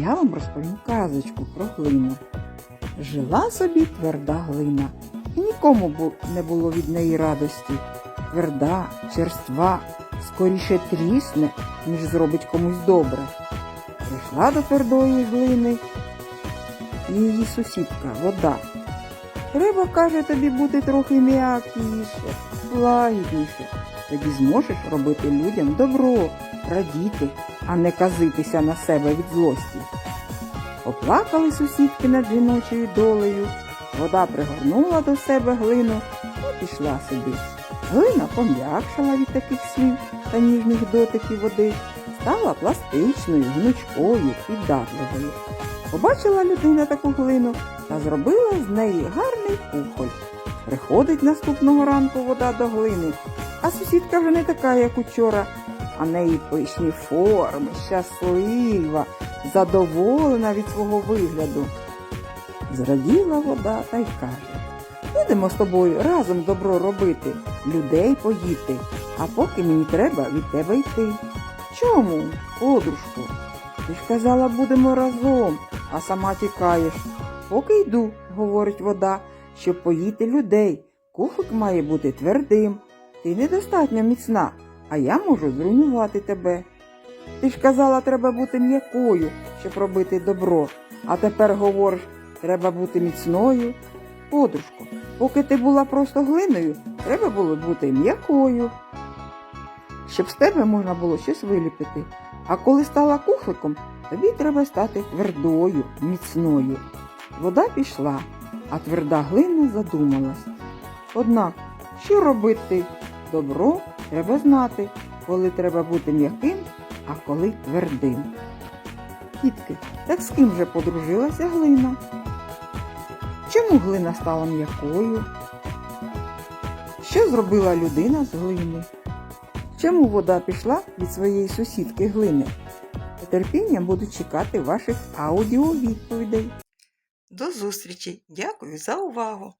я вам розповім казочку про глину. Жила собі тверда глина, і нікому не було від неї радості. Тверда, черства, скоріше трісне, ніж зробить комусь добре. Прийшла до твердої глини її сусідка, вода. Треба, каже, тобі бути трохи м'якіше, лагідніше. Тоді зможеш робити людям добро, радіти, а не казитися на себе від злості. Поплакали сусідки над жіночою долею, вода пригорнула до себе глину і пішла собі. Глина пом'якшала від таких слів та ніжних дотиків води, стала пластичною, гнучкою, піддатливою. Побачила людина таку глину та зробила з неї гарний кухоль. Приходить наступного ранку вода до глини, а сусідка вже не така, як учора, а неї пишні форми, щаслива, задоволена від свого вигляду. Зраділа вода та й каже, будемо з тобою разом добро робити, людей поїти, а поки мені треба від тебе йти. Чому, подружко? Ти ж казала, будемо разом, а сама тікаєш. Поки йду, говорить вода, щоб поїти людей. Кухик має бути твердим. Ти недостатньо міцна, а я можу зруйнувати тебе. Ти ж казала, треба бути м'якою, щоб робити добро, а тепер говориш, треба бути міцною. Подружко, поки ти була просто глиною, треба було бути м'якою. Щоб з тебе можна було щось виліпити. А коли стала кухликом, тобі треба стати твердою, міцною. Вода пішла, а тверда глина задумалась. Однак, що робити? Добро треба знати, коли треба бути м'яким, а коли твердим. Тітки, так з ким же подружилася глина? Чому глина стала м'якою? Що зробила людина з глини? Чому вода пішла від своєї сусідки глини? Терпінням буду чекати ваших аудіовідповідей. До зустрічі! Дякую за увагу!